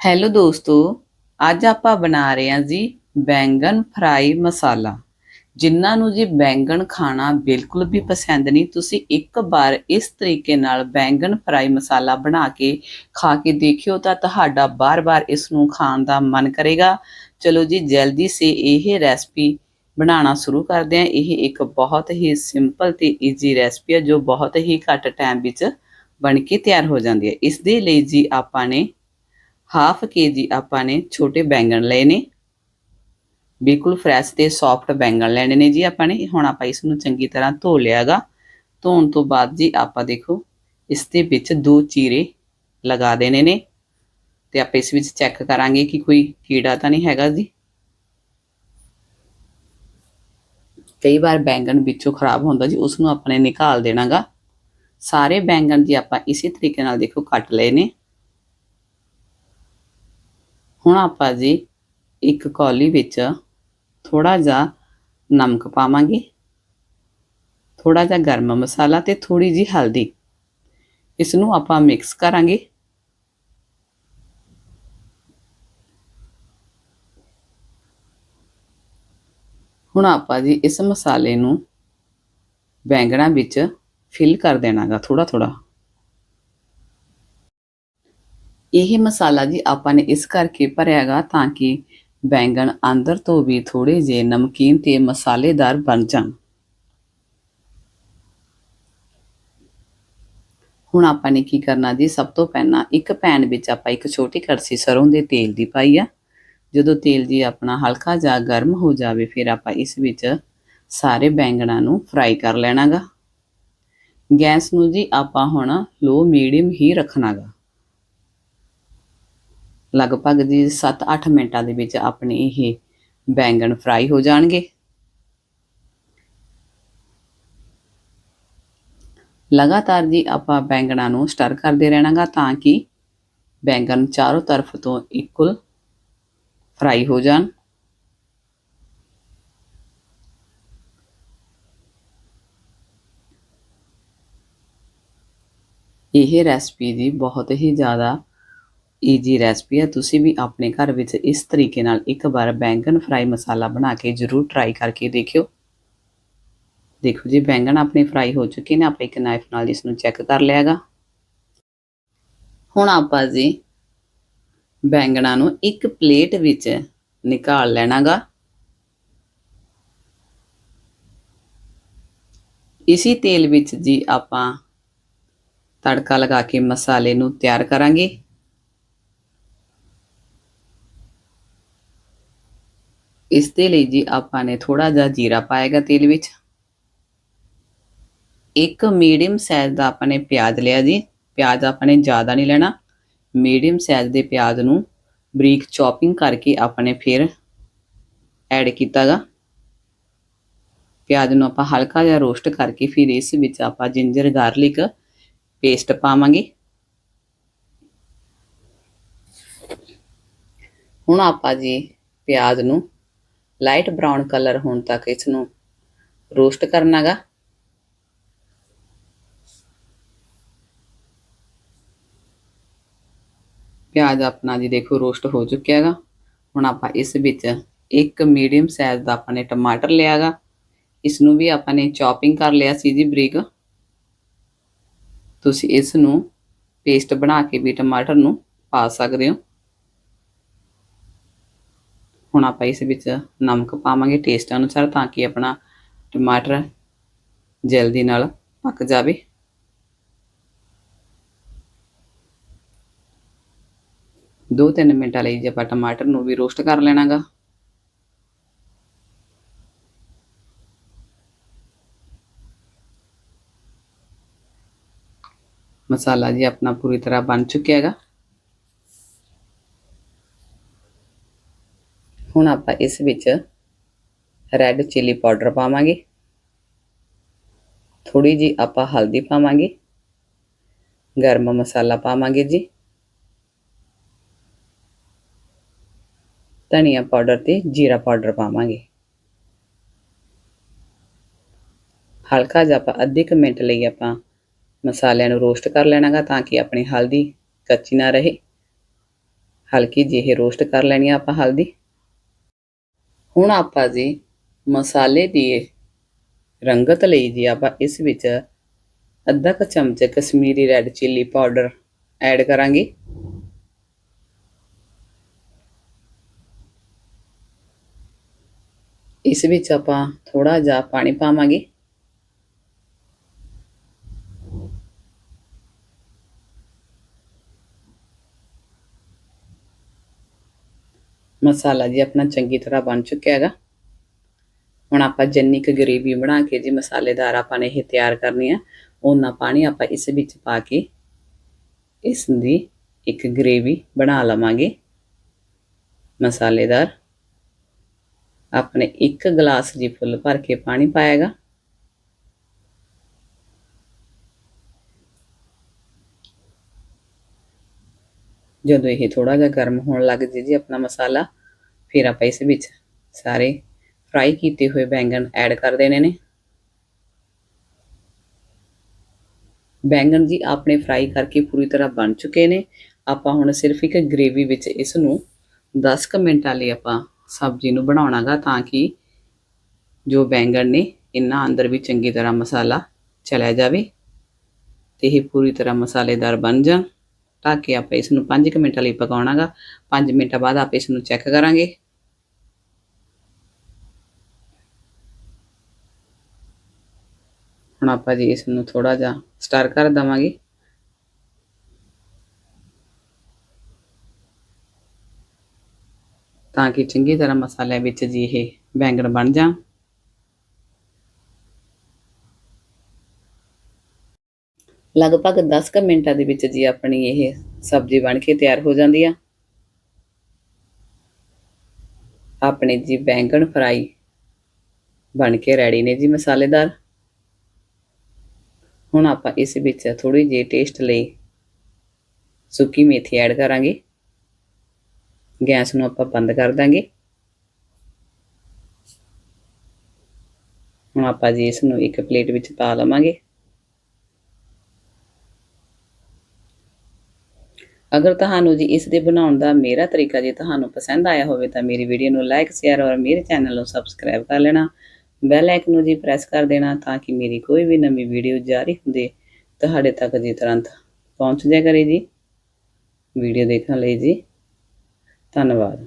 Hello ਦੋਸਤੋ, ਅੱਜ ਆਪਾਂ ਬਣਾ ਰਹੇ ਹਾਂ ਜੀ ਬੈਂਗਣ ਫਰਾਈ ਮਸਾਲਾ। ਜਿਨ੍ਹਾਂ ਨੂੰ ਜੀ ਬੈਂਗਣ ਖਾਣਾ ਬਿਲਕੁਲ ਵੀ ਪਸੰਦ ਨਹੀਂ, ਤੁਸੀਂ ਇੱਕ ਵਾਰ ਇਸ ਤਰੀਕੇ ਨਾਲ ਬੈਂਗਣ ਫਰਾਈ ਮਸਾਲਾ ਬਣਾ ਕੇ ਖਾ ਕੇ ਦੇਖਿਓ ਤਾਂ ਤੁਹਾਡਾ ਬਾਰ-ਬਾਰ ਇਸ ਨੂੰ ਖਾਣ ਦਾ ਮਨ ਕਰੇਗਾ। ਚਲੋ ਜੀ, ਜਲਦੀ ਸੇ ਇਹ ਰੈਸਪੀ ਬਣਾਉਣਾ ਸ਼ੁਰੂ ਕਰਦੇ ਹਾਂ। ਇਹ ਇੱਕ ਬਹੁਤ ਹੀ ਸਿੰਪਲ ਤੇ ਈਜ਼ੀ ਰੈਸਪੀ ਹੈ, ਜੋ ਬਹੁਤ ਹੀ ਘੱਟ ਟਾਈਮ ਵਿੱਚ ਬਣ ਕੇ ਤਿਆਰ ਹੋ ਜਾਂਦੀ ਹੈ। ਇਸ ਦੇ ਲਈ ਜੀ ਆਪਾਂ ਨੇ ਹਾਫ ਕੇਜੀ ਆਪਾਂ ਨੇ ਛੋਟੇ ਬੈਂਗਣ ਲਏ ਨੇ। ਬਿਲਕੁਲ ਫਰੈਸ਼ ਤੇ ਸੌਫਟ ਬੈਂਗਣ ਲੈਣੇ ਨੇ ਜੀ ਆਪਾਂ ਨੇ। ਹੁਣ ਆਪਾਂ ਇਸ ਨੂੰ ਚੰਗੀ ਤਰ੍ਹਾਂ ਧੋ ਲਿਆਗਾ। ਧੋਣ ਤੋਂ ਬਾਅਦ ਜੀ ਆਪਾਂ ਦੇਖੋ, ਇਸ ਦੇ ਵਿੱਚ ਦੋ ਚੀਰੇ ਲਗਾ ਦੇਣੇ ਨੇ। ਤੇ ਆਪਾਂ ਇਸ ਵਿੱਚ ਚੈੱਕ ਕਰਾਂਗੇ ਕਿ ਕੋਈ ਕੀੜਾ ਤਾਂ ਨਹੀਂ ਹੈਗਾ ਜੀ। ਕਈ ਵਾਰ ਬੈਂਗਣ ਵਿੱਚੋਂ ਖਰਾਬ ਹੁੰਦਾ ਜੀ, ਉਸ ਨੂੰ ਆਪਾਂ ਨੇ ਨਿਕਾਲ ਦੇਣਾਗਾ। ਸਾਰੇ ਬੈਂਗਣ ਜੀ ਆਪਾਂ ਇਸੇ ਤਰੀਕੇ ਨਾਲ ਦੇਖੋ ਕੱਟ ਲਏ ਨੇ। ਹੁਣ ਆਪਾਂ ਜੀ ਇੱਕ ਕੌਲੀ ਵਿੱਚ ਥੋੜਾ ਜਿਹਾ ਨਮਕ ਪਾਵਾਂਗੇ। ਥੋੜਾ ਜਿਹਾ ਗਰਮ ਮਸਾਲਾ ਤੇ ਥੋੜੀ ਜੀ ਹਲਦੀ। ਇਸ ਨੂੰ ਆਪਾਂ ਮਿਕਸ ਕਰਾਂਗੇ। ਹੁਣ ਆਪਾਂ ਜੀ ਇਸ ਮਸਾਲੇ ਨੂੰ ਬੈਂਗਣਾ ਵਿੱਚ ਫਿਲ ਕਰ ਦੇਣਾਗਾ ਥੋੜਾ ਥੋੜਾ ਇਹ ਮਸਾਲਾ ਜੀ ਆਪਾਂ ਨੇ ਇਸ ਕਰਕੇ ਭਰਿਆਗਾ ਤਾਂ ਕਿ ਬੈਂਗਣ ਅੰਦਰ ਤੋਂ ਵੀ ਥੋੜੇ ਜੇ ਨਮਕੀਨ ਤੇ ਮਸਾਲੇਦਾਰ ਬਣ ਜਾਣ। ਹੁਣ ਆਪਾਂ ਨੇ ਕੀ ਕਰਨਾ ਜੀ, ਸਭ ਤੋਂ ਪਹਿਲਾਂ ਇੱਕ ਪੈਨ ਵਿੱਚ ਆਪਾਂ ਇੱਕ ਛੋਟੀ ਕੜਛੀ ਸਰੋਂ ਦੇ ਤੇਲ ਦੀ ਪਾਈ ਆ। ਜਦੋਂ ਤੇਲ ਜੀ ਆਪਣਾ ਹਲਕਾ ਜਿਹਾ ਗਰਮ ਹੋ ਜਾਵੇ, ਫਿਰ ਆਪਾਂ ਇਸ ਵਿੱਚ ਸਾਰੇ ਬੈਂਗਣਾਂ ਨੂੰ ਫਰਾਈ ਕਰ ਲੈਣਾਗਾ। ਗੈਸ ਨੂੰ ਜੀ ਆਪਾਂ ਹੁਣ ਲੋ ਮੀਡੀਅਮ ਹੀ ਰੱਖਣਾਗਾ। ਲਗਭਗ ਜੀ 7-8 ਮਿੰਟਾਂ ਦੇ ਵਿੱਚ ਆਪਣੇ ਇਹ ਬੈਂਗਣ ਫਰਾਈ ਹੋ ਜਾਣਗੇ। ਲਗਾਤਾਰ ਜੀ ਆਪਾਂ ਬੈਂਗਣਾਂ ਨੂੰ ਸਟਰ ਕਰਦੇ ਰਹਿਣਾਗਾ ਤਾਂ ਕਿ ਬੈਂਗਣ ਚਾਰੋਂ ਤਰਫ ਤੋਂ ਇਕੁਅਲ ਫਰਾਈ ਹੋ ਜਾਣ। ਇਹ ਰੈਸਪੀ ਦੀ ਬਹੁਤ ਹੀ ਜ਼ਿਆਦਾ ਈਜੀ ਰੈਸਪੀ ਹੈ। ਤੁਸੀਂ ਵੀ ਆਪਣੇ ਘਰ ਵਿੱਚ ਇਸ ਤਰੀਕੇ ਨਾਲ ਇੱਕ ਵਾਰ ਬੈਂਗਣ ਫਰਾਈ ਮਸਾਲਾ ਬਣਾ ਕੇ ਜ਼ਰੂਰ ਟਰਾਈ ਕਰਕੇ ਦੇਖਿਓ। ਦੇਖੋ ਜੀ, ਬੈਂਗਣ ਆਪਣੇ ਫਰਾਈ ਹੋ ਚੁੱਕੇ ਨੇ। ਆਪਾਂ ਇੱਕ ਨਾਈਫ ਨਾਲ ਇਸ ਨੂੰ ਚੈੱਕ ਕਰ ਲਿਆਗਾ ਹੁਣ ਆਪਾਂ ਜੀ ਬੈਂਗਣਾਂ ਨੂੰ ਇੱਕ ਪਲੇਟ ਵਿੱਚ ਨਿਕਾਲ ਲੈਣਾਗਾ। ਇਸੇ ਤੇਲ ਵਿੱਚ ਜੀ ਆਪਾਂ ਤੜਕਾ ਲਗਾ ਕੇ ਮਸਾਲੇ ਨੂੰ ਤਿਆਰ ਕਰਾਂਗੇ। ਇਸ ਦੇ ਲਈ ਜੀ ਆਪਾਂ ਨੇ ਥੋੜਾ ਜਿਹਾ ਜੀਰਾ ਪਾਏਗਾ ਤੇਲ ਵਿੱਚ। ਇੱਕ ਮੀਡੀਅਮ ਸਾਈਜ਼ ਦਾ ਆਪਾਂ ਨੇ ਪਿਆਜ਼ ਲਿਆ ਜੀ। ਪਿਆਜ਼ ਆਪਾਂ ਨੇ ਜ਼ਿਆਦਾ ਨਹੀਂ ਲੈਣਾ। ਮੀਡੀਅਮ ਸਾਈਜ਼ ਦੇ ਪਿਆਜ਼ ਨੂੰ ਬਰੀਕ ਚੌਪਿੰਗ ਕਰਕੇ ਆਪਾਂ ਨੇ ਫਿਰ ਐਡ ਕੀਤਾਗਾ ਪਿਆਜ਼ ਨੂੰ ਆਪਾਂ ਹਲਕਾ ਜਿਹਾ ਰੋਸਟ ਕਰਕੇ ਫਿਰ ਇਸ ਵਿੱਚ ਆਪਾਂ ਜਿੰਜਰ ਗਾਰਲਿਕ ਪੇਸਟ ਪਾਵਾਂਗੇ। ਹੁਣ ਆਪਾਂ ਜੀ ਪਿਆਜ਼ ਨੂੰ ਲਾਈਟ ਬ੍ਰਾਊਨ ਕਲਰ ਹੋਣ ਤੱਕ ਇਸ ਨੂੰ ਰੋਸਟ ਕਰਨਾਗਾ। ਪਿਆਜ਼ ਆਪਣਾ ਜੀ ਦੇਖੋ ਰੋਸਟ ਹੋ ਚੁੱਕਿਆ ਹੈਗਾ ਹੁਣ ਆਪਾਂ ਇਸ ਵਿੱਚ ਇੱਕ ਮੀਡੀਅਮ ਸਾਈਜ਼ ਦਾ ਆਪਾਂ ਨੇ ਟਮਾਟਰ ਲਿਆਗਾ। ਇਸ ਨੂੰ ਵੀ ਆਪਾਂ ਨੇ ਚੌਪਿੰਗ ਕਰ ਲਿਆ ਸੀ ਜੀ ਬਰੀਕ। ਤੁਸੀਂ ਇਸ ਨੂੰ ਪੇਸਟ ਬਣਾ ਕੇ ਵੀ ਟਮਾਟਰ ਨੂੰ ਪਾ ਸਕਦੇ ਹੋ। ਹੁਣ ਆਪਾਂ ਇਸ ਵਿੱਚ ਨਮਕ ਪਾਵਾਂਗੇ ਟੇਸਟ ਅਨੁਸਾਰ ਤਾਂ ਕਿ ਆਪਣਾ ਟਮਾਟਰ ਜਲਦੀ ਨਾਲ ਪੱਕ ਜਾਵੇ। ਦੋ ਤਿੰਨ ਮਿੰਟਾਂ ਲਈ ਜੇ ਆਪਾਂ ਟਮਾਟਰ ਨੂੰ ਵੀ ਰੋਸਟ ਕਰ ਲੈਣਾਗਾ। ਮਸਾਲਾ ਜੀ ਆਪਣਾ ਪੂਰੀ ਤਰ੍ਹਾਂ ਬਣ ਚੁੱਕਿਆ ਹੈਗਾ। ਹੁਣ ਆਪਾਂ ਇਸ ਵਿੱਚ ਰੈੱਡ ਚਿੱਲੀ ਪਾਊਡਰ ਪਾਵਾਂਗੇ। ਥੋੜੀ ਜੀ ਆਪਾਂ ਹਲਦੀ ਪਾਵਾਂਗੇ। ਗਰਮ ਮਸਾਲਾ ਪਾਵਾਂਗੇ ਜੀ। ਧਨੀਆ ਪਾਊਡਰ ਤੇ ਜੀਰਾ ਪਾਊਡਰ ਪਾਵਾਂਗੇ। ਹਲਕਾ ਜਿਹਾ ਆਪਾਂ ਅੱਧੇ ਕੁ ਮਿੰਟ ਲਈ ਆਪਾਂ ਮਸਾਲਿਆਂ ਨੂੰ ਰੋਸਟ ਕਰ ਲੈਣਾਗਾ ਤਾਂ ਕਿ ਆਪਣੀ ਹਲਦੀ ਕੱਚੀ ਨਾ ਰਹੇ। ਹਲਕੀ ਜਿਹੀ ਰੋਸਟ ਕਰ ਲੈਣੀ ਆ ਆਪਾਂ ਹਲਦੀ। ਹੁਣ ਆਪਾਂ ਜੀ ਮਸਾਲੇ ਦੀ ਰੰਗਤ ਲਈ ਜੀ ਆਪਾਂ ਇਸ ਵਿੱਚ ਅੱਧਾ ਕੁ ਚਮਚ Kashmiri red chilli powder add ਕਰਾਂਗੇ। ਇਸ ਵਿੱਚ ਆਪਾਂ ਥੋੜਾ ਜਿਹਾ ਪਾਣੀ ਪਾਵਾਂਗੇ। ਮਸਾਲਾ ਜੀ ਆਪਣਾ ਚੰਗੀ ਤਰ੍ਹਾਂ ਬਣ ਚੁੱਕਿਆ ਹੈਗਾ। ਹੁਣ ਆਪਾਂ ਜਿੰਨੀ ਕੁ ਗਰੇਵੀ ਬਣਾ ਕੇ ਜੀ ਮਸਾਲੇਦਾਰ ਆਪਾਂ ਨੇ ਇਹ ਤਿਆਰ ਕਰਨੀ ਆ ਉਹਨਾਂ ਪਾਣੀ ਆਪਾਂ ਇਸ ਵਿੱਚ ਪਾ ਕੇ ਇਸ ਦੀ ਇੱਕ ਗਰੇਵੀ ਬਣਾ ਲਵਾਂਗੇ। ਮਸਾਲੇਦਾਰ ਆਪਣੇ ਇੱਕ ਗਲਾਸ ਜੀ ਫੁੱਲ ਭਰ ਕੇ ਪਾਣੀ ਪਾਏਗਾ ਜਦੋਂ ਇਹ ਥੋੜਾ ਜਿਹਾ ਗਰਮ ਹੋਣ ਲੱਗ ਜੇ ਜੀ ਆਪਣਾ ਮਸਾਲਾ ਫਿਰ ਆਪਾਂ ਇਸ ਵਿੱਚ। ਸਾਰੇ ਫਰਾਈ ਕੀਤੇ ਹੋਏ ਬੈਂਗਣ ਐਡ ਕਰ ਦੇਣੇ ਨੇ। ਬੈਂਗਣ ਜੀ ਆਪਣੇ ਫਰਾਈ ਕਰਕੇ ਪੂਰੀ ਤਰ੍ਹਾਂ ਬਣ ਚੁੱਕੇ ਨੇ। ਆਪਾਂ ਹੁਣ ਸਿਰਫ ਇੱਕ ਗ੍ਰੇਵੀ ਵਿੱਚ ਇਸ ਨੂੰ 10 ਕੁ ਮਿੰਟਾਂ ਲਈ ਆਪਾਂ ਸਬਜ਼ੀ ਨੂੰ ਬਣਾਉਣਾਗਾ ਤਾਂ ਕਿ ਜੋ ਬੈਂਗਣ ਨੇ ਇਹਨਾਂ ਅੰਦਰ ਵੀ ਚੰਗੀ ਤਰ੍ਹਾਂ ਮਸਾਲਾ ਚਲਾ ਜਾਵੇ ਤੇ ਇਹ ਪੂਰੀ ਤਰ੍ਹਾਂ ਮਸਾਲੇਦਾਰ ਬਣ ਜਾਣ। ਢੱਕ ਕੇ ਆਪਾਂ ਇਸ ਨੂੰ 5 ਮਿੰਟਾਂ ਲਈ ਪਕਾਉਣਾਗਾ 5 ਮਿੰਟਾਂ ਬਾਅਦ ਆਪਾਂ ਇਸ ਨੂੰ ਚੈੱਕ ਕਰਾਂਗੇ। ਹੁਣ ਆਪਾਂ ਜੀ ਇਸ ਨੂੰ ਥੋੜਾ ਜਿਹਾ ਸਟਾਰ ਕਰ ਦਵਾਂਗੇ। ਤਾਂ ਕਿ ਚੰਗੀ ਤਰ੍ਹਾਂ ਮਸਾਲੇ ਵਿੱਚ ਜੀ ਇਹ ਬੈਂਗਣ ਬਣ ਜਾਣ। ਲਗਭਗ 10 ਕੁ ਮਿੰਟਾਂ ਦੇ ਵਿੱਚ ਜੀ ਆਪਣੀ ਇਹ ਸਬਜ਼ੀ ਬਣ ਕੇ ਤਿਆਰ ਹੋ ਜਾਂਦੀ ਆ। ਆਪਣੇ ਜੀ ਬੈਂਗਣ ਫਰਾਈ ਬਣ ਕੇ ਰੈਡੀ ਨੇ ਜੀ ਮਸਾਲੇਦਾਰ। ਹੁਣ ਆਪਾਂ ਇਸ ਵਿੱਚ ਥੋੜੀ ਜਿਹੀ ਟੇਸਟ ਲਈ ਸੁੱਕੀ ਮੇਥੀ ਐਡ ਕਰਾਂਗੇ। ਗੈਸ ਨੂੰ ਆਪਾਂ ਬੰਦ ਕਰ ਦਾਂਗੇ। ਹੁਣ ਆਪਾਂ ਜੀ ਇਸ ਨੂੰ ਇੱਕ ਪਲੇਟ ਵਿੱਚ ਪਾ ਲਵਾਂਗੇ। ਅਗਰ ਤੁਹਾਨੂੰ ਜੀ ਇਸ ਦੇ ਬਣਾਉਣ ਦਾ ਮੇਰਾ ਤਰੀਕਾ ਜੇ ਤੁਹਾਨੂੰ ਪਸੰਦ ਆਇਆ ਹੋਵੇ ਤਾਂ ਮੇਰੀ ਵੀਡੀਓ ਨੂੰ ਲਾਈਕ ਸ਼ੇਅਰ ਔਰ ਮੇਰੇ ਚੈਨਲ ਨੂੰ ਸਬਸਕ੍ਰਾਈਬ ਕਰ ਲੈਣਾ। ਬੈਲ ਆਈਕਨ ਨੂੰ ਜੀ ਪ੍ਰੈਸ ਕਰ ਦੇਣਾ ਤਾਂ ਕਿ ਮੇਰੀ ਕੋਈ ਵੀ ਨਵੀਂ ਵੀਡੀਓ ਜਾਰੀ ਹੁੰਦੇ ਤੁਹਾਡੇ ਤੱਕ ਜੀ ਤੁਰੰਤ ਪਹੁੰਚ ਜਾਇਆ ਕਰੇ ਜੀ। ਵੀਡੀਓ ਦੇਖਣ ਲਈ ਜੀ। ਧੰਨਵਾਦ।